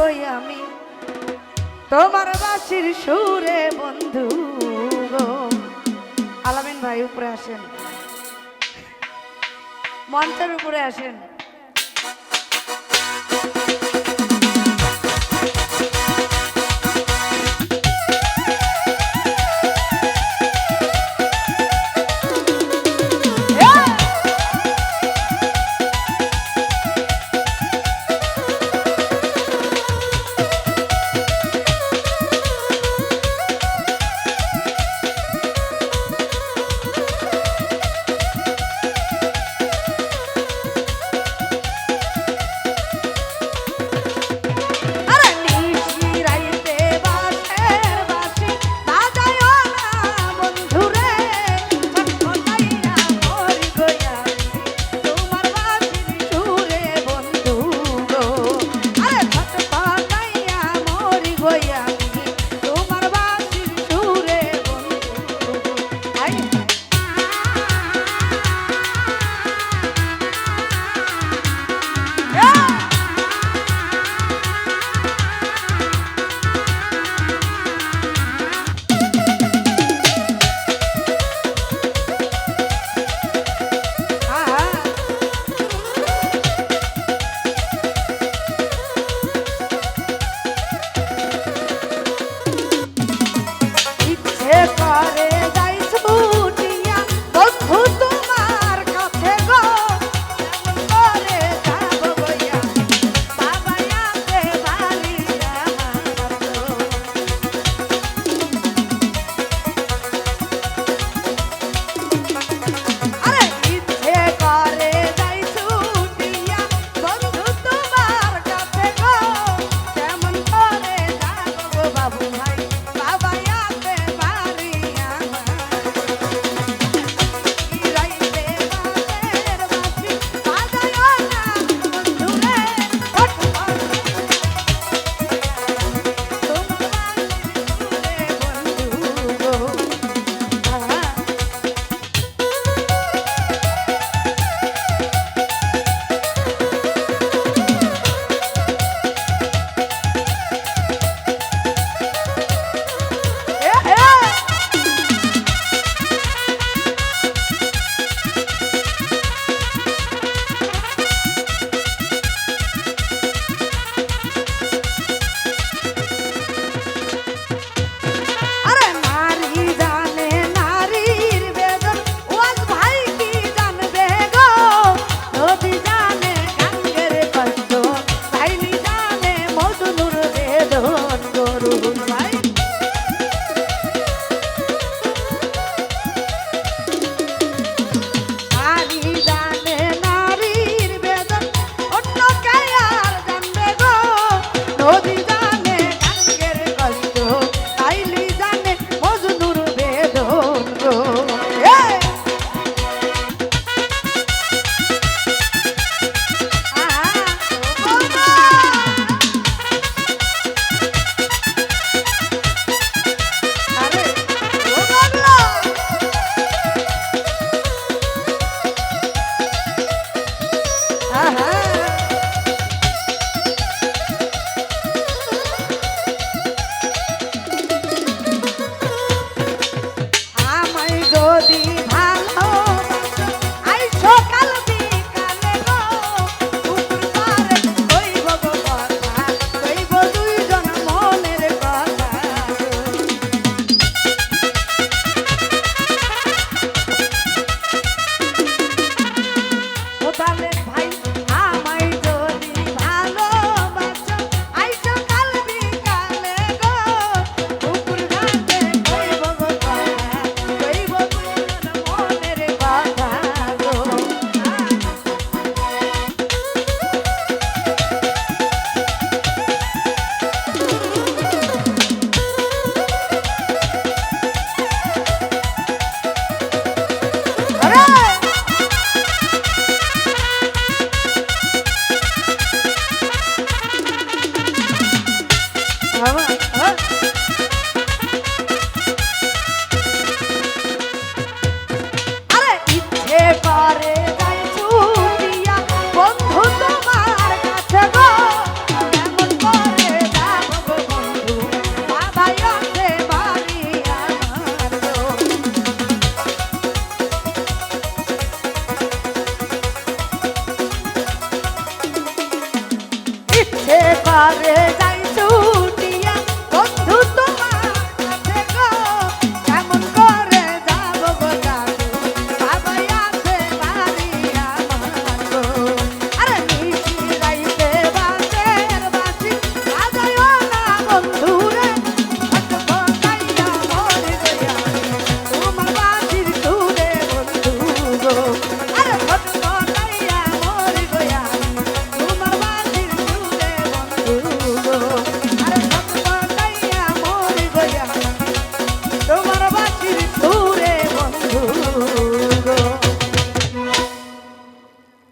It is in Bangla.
গই আমি। তোমার বাসির সুরে বন্ধু গো। আলামিন ভাই উপরে আসেন। মঞ্চের উপরে আসেন। I রে